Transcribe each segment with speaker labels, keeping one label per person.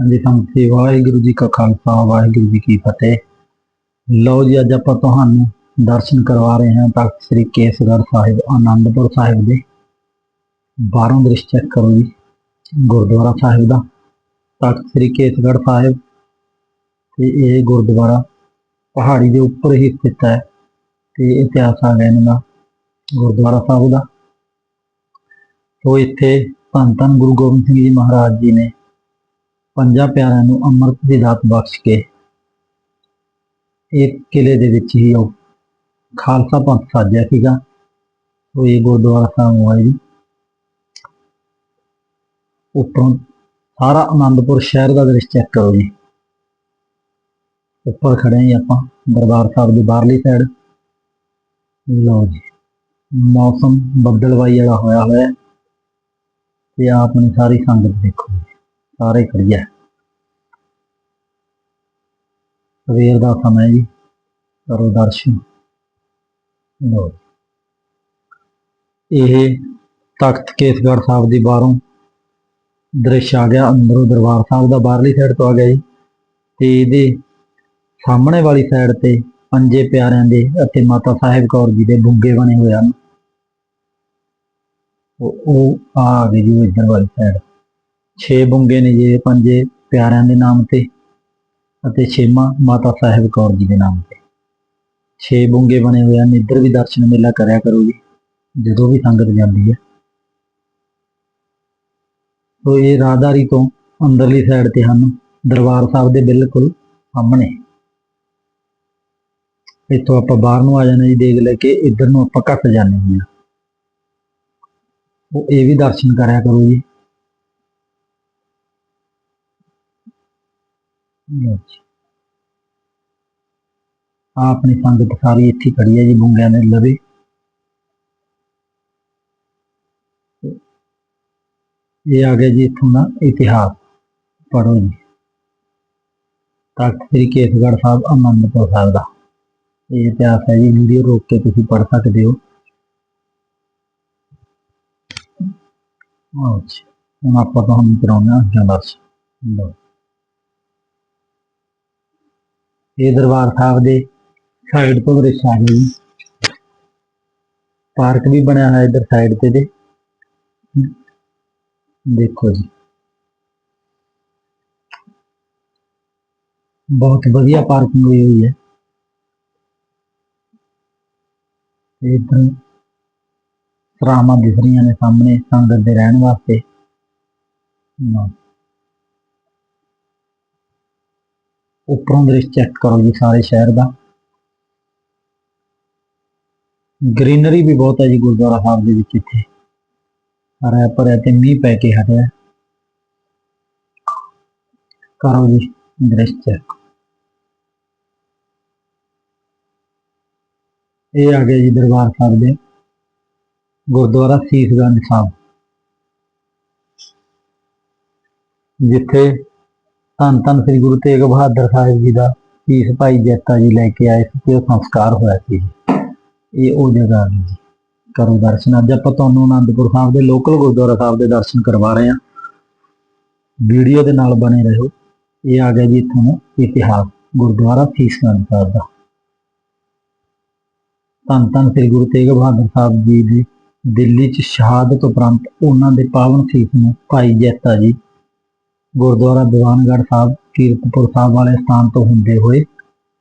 Speaker 1: ਹਾਂਜੀ ਸੰਗਤ ਵਾਹਿਗੁਰੂ ਜੀ ਕਾ ਖਾਲਸਾ, ਵਾਹਿਗੁਰੂ ਜੀ ਕੀ ਫਤਿਹ। ਲਓ ਜੀ, ਅੱਜ ਆਪਾਂ ਤੁਹਾਨੂੰ ਦਰਸ਼ਨ ਕਰਵਾ ਰਹੇ ਹਾਂ ਤਖਤ ਸ੍ਰੀ ਕੇਸਗੜ੍ਹ ਸਾਹਿਬ, ਆਨੰਦਪੁਰ ਸਾਹਿਬ ਦੇ। ਬਾਹਰੋਂ ਦ੍ਰਿਸ਼ ਚੈੱਕ ਕਰੋ ਜੀ, ਗੁਰਦੁਆਰਾ ਸਾਹਿਬ ਦਾ। ਤਖਤ ਸ੍ਰੀ ਕੇਸਗੜ੍ਹ ਸਾਹਿਬ ਤੇ ਇਹ ਗੁਰਦੁਆਰਾ ਪਹਾੜੀ ਦੇ ਉੱਪਰ ਹੀ ਸਥਿਤ ਹੈ ਤੇ ਇਤਿਹਾਸ ਆ ਗਿਆ ਇਹਨਾਂ ਦਾ, ਗੁਰਦੁਆਰਾ ਸਾਹਿਬ ਦਾ। ਸੋ ਇੱਥੇ ਧੰਨ ਧੰਨ ਗੁਰੂ ਗੋਬਿੰਦ ਸਿੰਘ ਜੀ ਮਹਾਰਾਜ ਜੀ ਨੇ ਪੰਜਾਂ ਪਿਆਰਿਆਂ ਨੂੰ ਅੰਮ੍ਰਿਤ ਦੀ ਦਾਤ ਬਖਸ਼ ਕੇ ਇੱਕ ਕਿਲੇ ਦੇ ਵਿੱਚ ਹੀ ਉਹ ਖਾਲਸਾ ਪੰਥ ਸਾਜਿਆ ਸੀਗਾ, ਉਹ ਇਹ ਗੁਰਦੁਆਰਾ ਸਾਹਿਬ ਹੋਇਆ ਜੀ। ਉੱਪਰੋਂ ਸਾਰਾ ਆਨੰਦਪੁਰ ਸ਼ਹਿਰ ਦਾ ਦ੍ਰਿਸ਼ ਚੈੱਕ ਕਰੋ ਜੀ। ਉੱਪਰ ਖੜੇ ਹਾਂ ਜੀ ਆਪਾਂ, ਦਰਬਾਰ ਸਾਹਿਬ ਦੀ ਬਾਹਰਲੀ ਸਾਈਡ ਲਓ ਜੀ, ਮੌਸਮ ਬੱਦਲਵਾਈ ਵਾਲਾ ਹੋਇਆ ਹੋਇਆ ਤੇ ਆਹ ਆਪਣੀ ਸਾਰੀ ਸੰਗਤ ਦੇਖੋ ਜੀ। ਸਾਰੇ ਖੜੀ ਹੈ ਸਵੇਰ ਦਾ ਸਮਾਂ ਜੀ, ਕਰੋ ਦਰਸ਼ਨ। ਲਓ ਇਹ ਤਖਤ ਕੇਸਗੜ੍ਹ ਸਾਹਿਬ ਦੇ ਬਾਹਰੋਂ ਦ੍ਰਿਸ਼ ਆ ਗਿਆ, ਅੰਦਰੋਂ ਦਰਬਾਰ ਸਾਹਿਬ ਦਾ ਬਾਹਰਲੀ ਸਾਈਡ ਤੋਂ ਆ ਗਿਆ ਜੀ। ਤੇ ਇਹਦੇ ਸਾਹਮਣੇ ਵਾਲੀ ਸਾਈਡ ਤੇ ਪੰਜੇ ਪਿਆਰਿਆਂ ਦੇ ਅਤੇ ਮਾਤਾ ਸਾਹਿਬ ਕੌਰ ਜੀ ਦੇ ਬੁੱਗੇ ਬਣੇ ਹੋਏ ਹਨ। ਉਹ ਉਹ ਆ ਗਏ ਜੀ ਉਹ ਇੱਧਰ ਵਾਲੀ ਸਾਈਡ ਛੇ ਬੁੰਗੇ ਨੇ ਜੇ ਪੰਜੇ ਪਿਆਰਿਆਂ ਦੇ ਨਾਮ ਤੇ ਅਤੇ ਛੇਵਾਂ ਮਾਤਾ ਸਾਹਿਬ ਕੌਰ ਜੀ ਦੇ ਨਾਮ ਤੇ। ਛੇ ਬੁੰਗੇ ਬਣੇ ਹੋਏ ਹਨ, ਇੱਧਰ ਵੀ ਦਰਸ਼ਨ ਮੇਲਾ ਕਰਿਆ ਕਰੋ ਜੀ, ਜਦੋਂ ਵੀ ਸੰਗਤ ਜਾਂਦੀ ਹੈ। ਸੋ ਇਹ ਰਾਹਦਾਰੀ ਤੋਂ ਅੰਦਰਲੀ ਸਾਈਡ ਤੇ ਹਨ, ਦਰਬਾਰ ਸਾਹਿਬ ਦੇ ਬਿਲਕੁਲ ਸਾਹਮਣੇ। ਇੱਥੋਂ ਆਪਾਂ ਬਾਹਰ ਨੂੰ ਆ ਜਾਂਦੇ ਜੀ, ਦੇਖ ਲੈ ਕੇ ਇੱਧਰ ਨੂੰ ਆਪਾਂ ਘੱਟ ਜਾਂਦੇ ਹਾਂ। ਉਹ ਇਹ ਵੀ ਦਰਸ਼ਨ ਕਰਿਆ ਕਰੋ ਜੀ। ਲਓ ਆਪਣੀ ਸੰਗਤ ਸਾਰੀ ਇੱਥੇ ਖੜੀ ਹੈ ਜੀ ਬੁੰਗਿਆਂ ਦੇ ਲਵੇ। ਇਹ ਆ ਗਿਆ ਜੀ ਇੱਥੋਂ ਦਾ ਇਤਿਹਾਸ। ਪੜੋ ਜੀ। ਤਖਤ ਸ੍ਰੀ ਕੇਸਗੜ੍ਹ ਸਾਹਿਬ, ਅਨੰਦਪੁਰ ਸਾਹਿਬ ਦਾ। ਇਹ ਇਤਿਹਾਸ ਹੈ ਜੀ, ਵੀਡੀਓ ਰੋਕ ਕੇ ਤੁਸੀਂ ਪੜ ਸਕਦੇ ਹੋ। ਅੱਛਾ ਹੁਣ ਆਪਾਂ ਤੁਹਾਨੂੰ ਕਰਾਉਣਾ ਅੱਗੇ ਦਰਸ਼ਨ। ਲਓ। ਇਹ ਦਰਬਾਰ ਸਾਹਿਬ ਦੇ ਸਾਈਡ ਤੋਂ ਦ੍ਰਿਸ਼ ਆ ਗਿਆ ਪਾਰਕ ਵੀ ਬਣਿਆ ਹੋਇਆ ਇਧਰ ਸਾਈਡ ਤੇ ਦੇ ਦੇਖੋ ਜੀ। ਬਹੁਤ ਵਧੀਆ ਪਾਰਕਿੰਗ ਹੋਈ ਹੋਈ ਹੈ। ਇਧਰ ਸਰਾਵਾਂ ਦਿਖ ਰਹੀਆਂ ਨੇ ਸਾਹਮਣੇ ਸੰਗਤ ਦੇ ਰਹਿਣ ਵਾਸਤੇ। ਨਾ। ਉੱਪਰੋਂ ਦ੍ਰਿਸ਼ ਚੈੱਕ ਕਰੋ ਜੀ ਸਾਰੇ ਸ਼ਹਿਰ ਦਾ। ਗ੍ਰੀਨਰੀ ਵੀ ਬਹੁਤ ਹੈ ਜੀ ਗੁਰਦੁਆਰਾ ਸਾਹਿਬ ਦੇ ਵਿੱਚ ਇੱਥੇ। ਹਰਾ ਭਰਿਆ ਤੇ ਮੀਂਹ ਪੈ ਕੇ ਹਟਿਆ ਕਰੋ ਜੀ ਦ੍ਰਿਸ਼ ਚੈੱਕ ਇਹ ਆ ਗਿਆ ਜੀ ਦਰਬਾਰ ਸਾਹਿਬ ਦੇ ਗੁਰਦੁਆਰਾ ਸੀਸਗੰਜ ਸਾਹਿਬ। ਜਿੱਥੇ ਧੰਨ ਧੰਨ ਸ੍ਰੀ ਗੁਰੂ ਤੇਗ ਬਹਾਦਰ ਸਾਹਿਬ ਜੀ ਦਾ ਸੀਸ ਭਾਈ ਜੈਤਾ ਜੀ ਲੈ ਕੇ ਆਏ ਸੀ ਤੇ ਉਹ ਸੰਸਕਾਰ ਹੋਇਆ ਸੀ। ਇਹ ਉਹ ਜਗ੍ਹਾ ਆ ਗਈ ਜੀ ਕਰੋ ਦਰਸ਼ਨ। ਅੱਜ ਆਪਾਂ ਤੁਹਾਨੂੰ ਆਨੰਦਪੁਰ ਸਾਹਿਬ ਦੇ ਲੋਕਲ ਗੁਰਦੁਆਰਾ ਸਾਹਿਬ ਦੇ ਦਰਸ਼ਨ ਕਰਵਾ ਰਹੇ ਹਾਂ। ਵੀਡੀਓ ਦੇ ਨਾਲ ਬਣੇ ਰਹੋ। ਇਹ ਆ ਗਿਆ ਜੀ ਇੱਥੋਂ ਦਾ ਇਤਿਹਾਸ, ਗੁਰਦੁਆਰਾ ਸੀਸਗੰਜ ਸਾਹਿਬ ਦਾ। ਧੰਨ ਧੰਨ ਸ੍ਰੀ ਗੁਰੂ ਤੇਗ ਬਹਾਦਰ ਸਾਹਿਬ ਜੀ ਦੀ ਦਿੱਲੀ 'ਚ ਸ਼ਹਾਦਤ ਉਪਰੰਤ ਉਹਨਾਂ ਦੇ ਪਾਵਨ ਸੀਸ ਨੂੰ ਭਾਈ ਜੈਤਾ ਜੀ ਗੁਰਦੁਆਰਾ ਦੀਵਾਨਗੜ੍ਹ ਸਾਹਿਬ, ਕੀਰਤਪੁਰ ਸਾਹਿਬ ਵਾਲੇ ਸਥਾਨ ਤੋਂ ਹੁੰਦੇ ਹੋਏ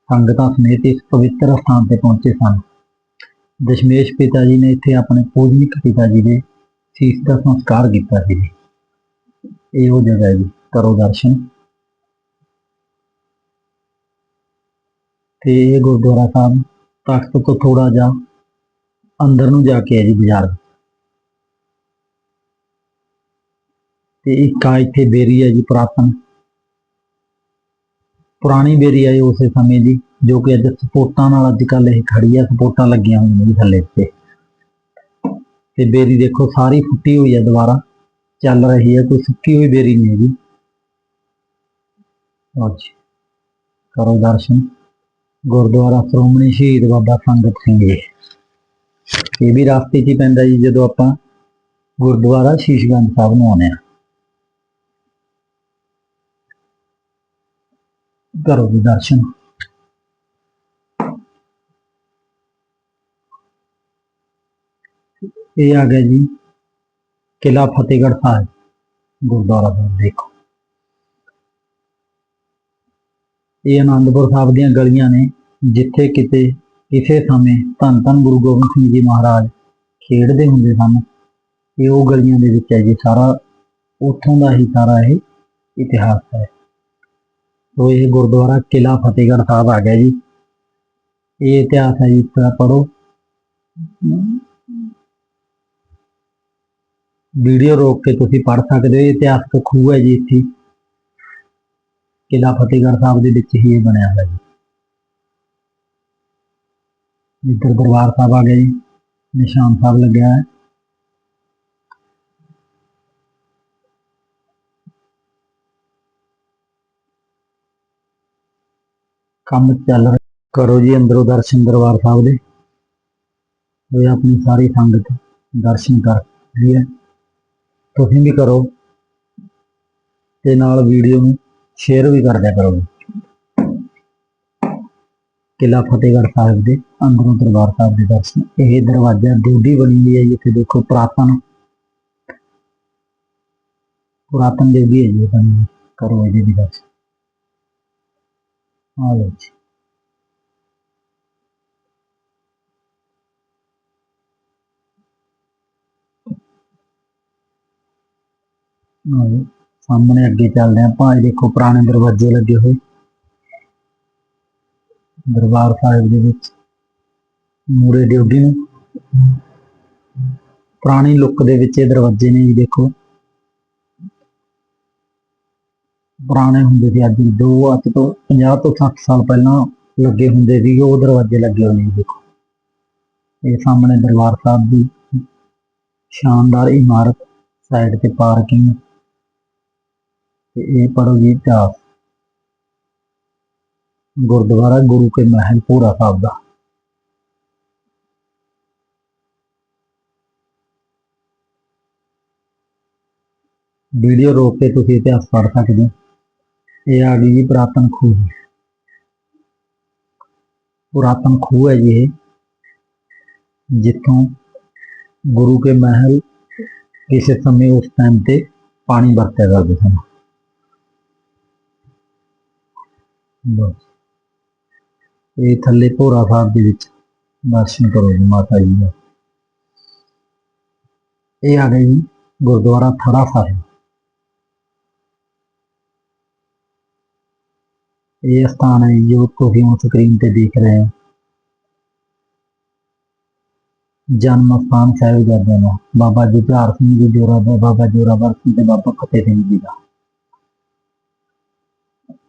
Speaker 1: ਸੰਗਤਾਂ ਸਮੇਤ ਇਸ ਪਵਿੱਤਰ ਸਥਾਨ ਤੇ ਪਹੁੰਚੇ ਸਨ। ਦਸ਼ਮੇਸ਼ ਪਿਤਾ ਜੀ ਨੇ ਇੱਥੇ ਆਪਣੇ ਪੂਜਨੀਕ ਪਿਤਾ ਜੀ ਦੇ ਸੀਸ ਦਾ ਸੰਸਕਾਰ ਕੀਤਾ ਸੀ। ਇਹ ਉਹ ਜਗ੍ਹਾ ਹੈ ਜੀ, ਕਰੋ ਦਰਸ਼ਨ। ਤੇ ਇਹ ਗੁਰਦੁਆਰਾ ਸਾਹਿਬ ਤਖਤ ਤੋਂ ਥੋੜਾ ਜਿਹਾ ਅੰਦਰ ਨੂੰ ਜਾ ਕੇ ਹੈ ਜੀ ਬਾਜ਼ਾਰ। ਤੇ ਇੱਕ ਆ ਇੱਥੇ ਬੇਰੀ ਹੈ ਜੀ ਪੁਰਾਤਨ। ਪੁਰਾਣੀ ਬੇਰੀ ਹੈ ਜੀ ਉਸੇ ਸਮੇਂ ਦੀ ਜੋ ਕਿ ਅੱਜ ਸਪੋਰਟਾਂ ਨਾਲ ਅੱਜ ਕੱਲ ਇਹ ਖੜੀ ਹੈ ਸਪੋਰਟਾਂ ਲੱਗੀਆਂ ਹੋਈਆਂ ਨੇ ਥੱਲੇ ਤੇ ਤੇ ਬੇਰੀ ਦੇਖੋ, ਸਾਰੀ ਫੁੱਟੀ ਹੋਈ ਹੈ ਦੁਬਾਰਾ। ਚੱਲ ਰਹੀ ਹੈ, ਕੋਈ ਸੁੱਕੀ ਹੋਈ ਬੇਰੀ ਨਹੀਂ ਹੈਗੀ। ਅੱਜ ਕਰੋ ਦਰਸ਼ਨ। ਗੁਰਦੁਆਰਾ ਸ਼੍ਰੋਮਣੀ ਸ਼ਹੀਦ ਬਾਬਾ ਸੰਗਤ ਸਿੰਘ ਜੀ। ਇਹ ਵੀ ਰਸਤੇ 'ਚ ਹੀ ਪੈਂਦਾ ਜੀ, ਜਦੋਂ ਆਪਾਂ ਗੁਰਦੁਆਰਾ ਸ਼ੀਸ਼ਗੰਜ ਸਾਹਿਬ ਨੂੰ ਆਉਂਦੇ ਹਾਂ। ਕਰੋ ਜੀ ਦਰਸ਼ਨ। ਇਹ ਆ ਗਿਆ ਜੀ ਕਿਲਾ ਫਤਿਹਗੜ੍ਹ ਸਾਹਿਬ, ਗੁਰਦੁਆਰਾ ਸਾਹਿਬ, ਦੇਖੋ। ਇਹ ਆਨੰਦਪੁਰ ਸਾਹਿਬ ਦੀਆਂ ਗਲੀਆਂ ਨੇ, ਜਿੱਥੇ ਕਿਤੇ ਕਿਸੇ ਸਮੇਂ ਧੰਨ ਧੰਨ ਗੁਰੂ ਗੋਬਿੰਦ ਸਿੰਘ ਜੀ ਮਹਾਰਾਜ ਖੇਡਦੇ ਹੁੰਦੇ ਸਨ। ਇਹ ਉਹ ਗਲੀਆਂ ਦੇ ਵਿੱਚ ਹੈ ਜੀ, ਸਾਰਾ, ਉੱਥੋਂ ਦਾ ਹੀ ਸਾਰਾ ਇਹ ਇਤਿਹਾਸ ਹੈ। ਤੋ ਇਹ ਗੁਰਦੁਆਰਾ ਕਿਲਾ ਫਤਿਹਗੜ੍ਹ ਸਾਹਿਬ ਆ ਗਿਆ ਜੀ। ਇਹ ਇਤਿਹਾਸ ਹੈ ਜੀ ਇਸ ਤਰ੍ਹਾਂ ਪੜੋ ਵੀਡੀਓ ਰੋਕ ਕੇ ਤੁਸੀਂ ਪੜ ਸਕਦੇ ਹੋ, ਇਹ ਇਤਿਹਾਸਕ ਖੂਹ ਹੈ ਜੀ ਇੱਥੇ। ਕਿਲਾ ਫਤਿਹਗੜ੍ਹ ਸਾਹਿਬ ਦੇ ਵਿੱਚ ਹੀ ਇਹ ਬਣਿਆ ਹੋਇਆ ਜੀ। ਇੱਧਰ ਦਰਬਾਰ ਸਾਹਿਬ ਆ ਗਿਆ ਜੀ, ਨਿਸ਼ਾਨ ਸਾਹਿਬ ਲੱਗਿਆ ਹੈ। ਕੰਮ ਚੱਲ ਰਿਹਾ। ਕਰੋ ਜੀ ਅੰਦਰੋਂ ਦਰਸ਼ਨ ਦਰਬਾਰ ਸਾਹਿਬ ਦੇ। ਹੋਏ ਆਪਣੀ ਸਾਰੀ ਸੰਗਤ ਦਰਸ਼ਨ ਕਰ ਰਹੀ ਹੈ। ਤੁਸੀਂ ਵੀ ਕਰੋ ਤੇ ਨਾਲ ਵੀਡੀਓ ਨੂੰ ਸ਼ੇਅਰ ਵੀ ਕਰ ਦਿਆ ਕਰੋ। ਜੀ। ਕਿਲਾ ਫਤਿਹਗੜ੍ਹ ਸਾਹਿਬ ਦੇ ਅੰਦਰੋਂ ਦਰਬਾਰ ਸਾਹਿਬ ਦੇ ਦਰਸ਼ਨ। ਇਹ ਦਰਵਾਜ਼ਾ ਡੂਡੀ ਬਣੀ ਹੋਈ ਹੈ ਜਿੱਥੇ ਦੇਖੋ ਪੁਰਾਤਨ। ਪੁਰਾਤਨ ਦੇਵੀ ਹੈ ਜੀ, ਇਹ ਬਣੀ ਕਰੋ ਇਹਦੇ ਵੀ ਦਰਸ਼ਨ। ਆ ਲਓ ਜੀ ਆ ਸਾਹਮਣੇ ਅੱਗੇ ਚੱਲਦੇ ਆਪਾਂ। ਇਹ ਦੇਖੋ, ਪੁਰਾਣੇ ਦਰਵਾਜ਼ੇ ਲੱਗੇ ਹੋਏ। ਦਰਬਾਰ ਸਾਹਿਬ ਦੇ ਵਿੱਚ ਮੂਰੇ ਡਿਊਟੀ ਨੇ। ਪੁਰਾਣੀ ਲੁੱਕ ਦੇ ਵਿੱਚ ਇਹ ਦਰਵਾਜ਼ੇ ਨੇ ਜੀ, ਦੇਖੋ। ਪੁਰਾਣੇ ਹੁੰਦੇ ਸੀ ਅੱਜ ਦੋ ਅੱਜ ਤੋਂ 50 ਤੋਂ 60 ਸਾਲ ਪਹਿਲਾਂ ਲੱਗੇ ਹੁੰਦੇ ਸੀ, ਉਹ ਦਰਵਾਜ਼ੇ ਲੱਗੇ ਹੋਏ ਨੇ ਜੀ ਦੇਖੋ। ਇਹ ਸਾਹਮਣੇ ਦਰਬਾਰ ਸਾਹਿਬ ਦੀ ਸ਼ਾਨਦਾਰ ਇਮਾਰਤ, ਸਾਈਡ ਤੇ ਪਾਰਕਿੰਗ, ਤੇ ਇਹ ਪੜੋ ਜੀ ਇਤਿਹਾਸ। ਗੁਰਦੁਆਰਾ ਗੁਰੂ ਕੇ ਮਹਿਲ ਪੂਰਾ ਸਾਹਿਬ ਦਾ। ਵੀਡੀਓ ਰੋਕ ਕੇ ਤੁਸੀਂ ਇਤਿਹਾਸ ਪੜ੍ਹ ਸਕਦੇ ਹੋ। ਇਹ ਆ ਗਈ ਜੀ ਪੁਰਾਤਨ ਖੂਹ। ਪੁਰਾਤਨ ਖੂਹ ਹੈ ਜੀ ਇਹ, ਜਿੱਥੋਂ ਗੁਰੂ ਕੇ ਮਹਿਲ ਕਿਸੇ ਸਮੇਂ ਉਸ ਟਾਈਮ ਤੇ ਪਾਣੀ ਵਰਤਿਆ ਕਰਦੇ ਸਨ। ਬਸ। ਇਹ ਥੱਲੇ ਭੋਰਾ ਸਾਹਿਬ ਦੇ ਵਿੱਚ ਦਰਸ਼ਨ ਕਰੋ ਜੀ ਮਾਤਾ ਜੀ ਦਾ। ਇਹ ਆ ਗਿਆ ਜੀ ਗੁਰਦੁਆਰਾ ਥੜਾ ਸਾਹਿਬ। ਇਹ ਸਥਾਨ ਹੈ ਜੋ ਤੁਸੀਂ ਹੁਣ ਸਕਰੀਨ ਤੇ ਦੇਖ ਰਹੇ ਹੋ। ਜਨਮ ਸਥਾਨ ਸਾਹਿਬਜ਼ਾਦਿਆਂ ਦਾ। ਬਾਬਾ ਜੁਝਾਰ ਸਿੰਘ ਜੀ ਜੋਰਾ ਬਾਬਾ ਜੋਰਾਵਰ ਸਿੰਘ ਤੇ ਬਾਬਾ ਫਤਿਹ ਸਿੰਘ ਜੀ ਦਾ।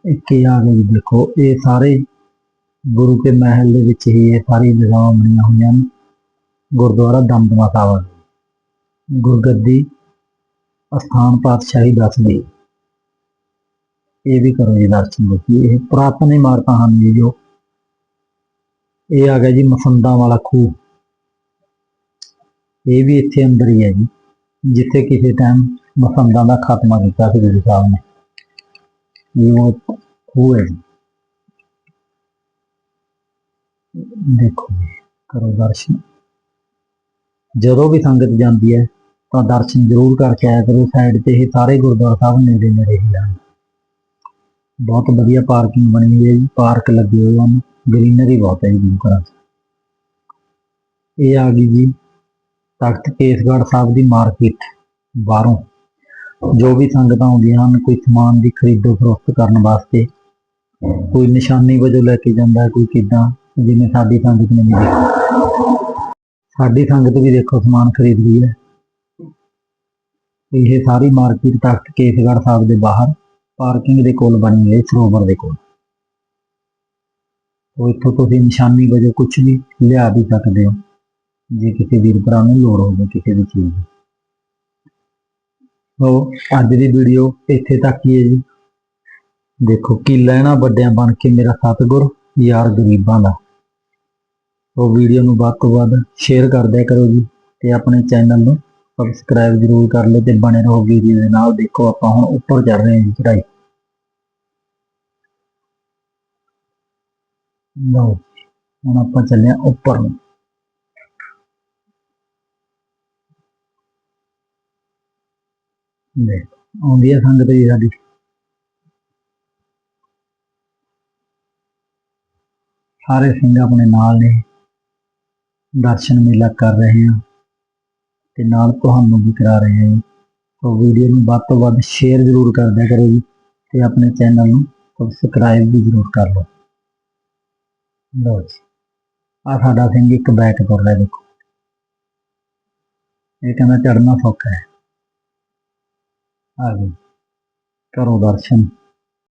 Speaker 1: ਇੱਕ ਇਹ ਆ ਗਏ ਦੇਖੋ, ਇਹ ਸਾਰੇ ਗੁਰੂ ਕੇ ਮਹਿਲ ਦੇ ਵਿੱਚ ਹੀ ਇਹ ਸਾਰੀ ਜਗ੍ਹਾਵਾਂ ਬਣੀਆਂ ਹੋਈਆਂ ਹਨ ਗੁਰਦੁਆਰਾ ਦਮਦਮਾ ਸਾਹਿਬ ਗੁਰਗੱਦੀ ਅਸਥਾਨ ਪਾਤਸ਼ਾਹੀ ਦੱਸਦੀ। ਇਹ ਵੀ ਕਰੋ ਜੀ ਦਰਸ਼ਨ ਦੇਖੀ ਇਹ ਪੁਰਾਤਨ ਇਮਾਰਤਾਂ ਹਨ ਜੀ ਜੋ। ਇਹ ਆ ਗਿਆ ਜੀ ਮਸੰਦਾਂ ਵਾਲਾ ਖੂਹ। ਇਹ ਵੀ ਇੱਥੇ ਅੰਦਰ ਹੀ ਹੈ ਜੀ ਜਿੱਥੇ ਕਿਸੇ ਟਾਈਮ ਮਸੰਦਾਂ ਦਾ ਖਾਤਮਾ ਕੀਤਾ ਸੀ ਗੁਰੂ ਸਾਹਿਬ ਨੇ। ਇਹ ਉਹ ਖੂਹ ਹੈ ਜੀ। ਦੇਖੋ ਜੀ, ਕਰੋ ਦਰਸ਼ਨ। ਜਦੋਂ ਵੀ ਸੰਗਤ ਜਾਂਦੀ ਹੈ ਤਾਂ ਦਰਸ਼ਨ ਜ਼ਰੂਰ ਕਰਕੇ ਆਇਆ ਕਰੋ। ਸਾਈਡ ਤੇ ਇਹ ਸਾਰੇ ਗੁਰਦੁਆਰਾ ਸਾਹਿਬ ਨੇੜੇ ਨੇੜੇ ਹੀ ਹਨ। ਬਹੁਤ ਵਧੀਆ ਪਾਰਕਿੰਗ ਬਣੀ ਹੋਈ ਹੈ ਜੀ, ਪਾਰਕ ਲੱਗੇ ਹੋਏ ਹਨ, ਗ੍ਰੀਨਰੀ ਬਹੁਤ ਹੈ ਜੀ ਗੁਰੂ ਘਰਾਂ 'ਚ ਇਹ ਆ ਗਈ ਜੀ ਤਖਤ ਕੇਸਗੜ੍ਹ ਸਾਹਿਬ ਦੀ ਮਾਰਕੀਟ ਬਾਹਰੋਂ। ਜੋ ਵੀ ਸੰਗਤਾਂ ਆਉਂਦੀਆਂ ਹਨ, ਕੋਈ ਸਮਾਨ ਦੀ ਖਰੀਦੋ ਫਰੋਖਤ ਕਰਨ ਵਾਸਤੇ, ਕੋਈ ਨਿਸ਼ਾਨੀ ਵਜੋਂ ਲੈ ਕੇ ਜਾਂਦਾ, ਕੋਈ ਕਿਦਾਂ, ਜਿਵੇਂ ਸਾਡੀ ਸੰਗਤ ਨੇ ਵੀ ਸਾਡੀ ਸੰਗਤ ਵੀ ਦੇਖੋ, ਸਮਾਨ ਖਰੀਦ ਲਈ ਹੈ। ਇਹ ਸਾਰੀ ਮਾਰਕੀਟ ਤਖਤ ਕੇਸਗੜ੍ਹ ਸਾਹਿਬ ਦੇ ਬਾਹਰ ਪਾਰਕਿੰਗ ਦੇ ਕੋਲ ਬਣੀ ਹੋਈ ਹੈ, ਸਰੋਵਰ ਦੇ ਕੋਲ। ਉਹ ਇੱਥੋਂ ਤੁਸੀਂ ਨਿਸ਼ਾਨੀ ਵਜੋਂ ਕੁਝ ਵੀ ਲਿਆ ਵੀ ਸਕਦੇ ਹੋ, ਜੇ ਕਿਸੇ ਵੀਰ ਭਰਾ ਨੂੰ ਲੋੜ ਹੋਵੇ ਕਿਸੇ ਵੀ ਚੀਜ਼ ਦੀ। ਉਹ ਅੱਜ ਦੀ ਵੀਡੀਓ ਇੱਥੇ ਤੱਕ ਹੀ ਹੈ ਜੀ। ਦੇਖੋ ਕੀ ਲੈਣਾ ਵੱਡਿਆਂ ਬਣ ਕੇ ਮੇਰਾ ਸਤਿਗੁਰ, ਯਾਰ ਗਰੀਬਾਂ ਦਾ। ਉਹ ਵੀਡੀਓ ਨੂੰ ਵੱਧ ਤੋਂ ਵੱਧ ਸ਼ੇਅਰ ਕਰ ਦਿਆ ਕਰੋ ਜੀ ਤੇ ਆਪਣੇ ਚੈਨਲ ਨੂੰ ਸਬਸਕ੍ਰਾਈਬ ਜ਼ਰੂਰ ਕਰ ਲਓ ਤੇ ਬਣੇ ਰਹੋ ਵੀਡੀਓ ਦੇ ਨਾਲ। ਦੇਖੋ ਆਪਾਂ ਹੁਣ ਉੱਪਰ ਚੜ ਰਹੇ ਹਾਂ ਜੀ ਚੜਾਈ ਲਓ, ਹੁਣ ਆਪਾਂ ਚੱਲੇ ਹਾਂ ਉੱਪਰ ਨੂੰ। ਲੈ ਆਉਂਦੀ ਹੈ ਸੰਗਤ ਜੀ ਸਾਡੀ। ਸਾਰੇ ਸਿੰਘ ਆਪਣੇ ਨਾਲ ਨੇ, ਦਰਸ਼ਨ ਮੇਲਾ ਕਰ ਰਹੇ ਹਾਂ ਤੇ ਨਾਲ ਤੁਹਾਨੂੰ ਵੀ ਕਰਾ ਰਹੇ ਹਾਂ ਜੀ। ਸੋ ਵੀਡੀਓ ਨੂੰ ਵੱਧ ਤੋਂ ਵੱਧ ਸ਼ੇਅਰ ਜ਼ਰੂਰ ਕਰਦਿਆ ਕਰੋ ਜੀ ਤੇ ਆਪਣੇ ਚੈਨਲ ਨੂੰ ਸਬਸਕ੍ਰਾਈਬ ਵੀ ਜ਼ਰੂਰ ਕਰ ਲਓ। ਲਓ ਜੀ। ਆ ਸਾਡਾ ਸਿੰਘ ਇੱਕ ਬੈਕ ਤੁਰ ਰਿਹਾ ਦੇਖੋ। ਇਹ ਕਹਿੰਦਾ ਚੜਨਾ ਸੌਖਾ ਹੈ। ਆ ਗਈ ਕਰੋ ਦਰਸ਼ਨ।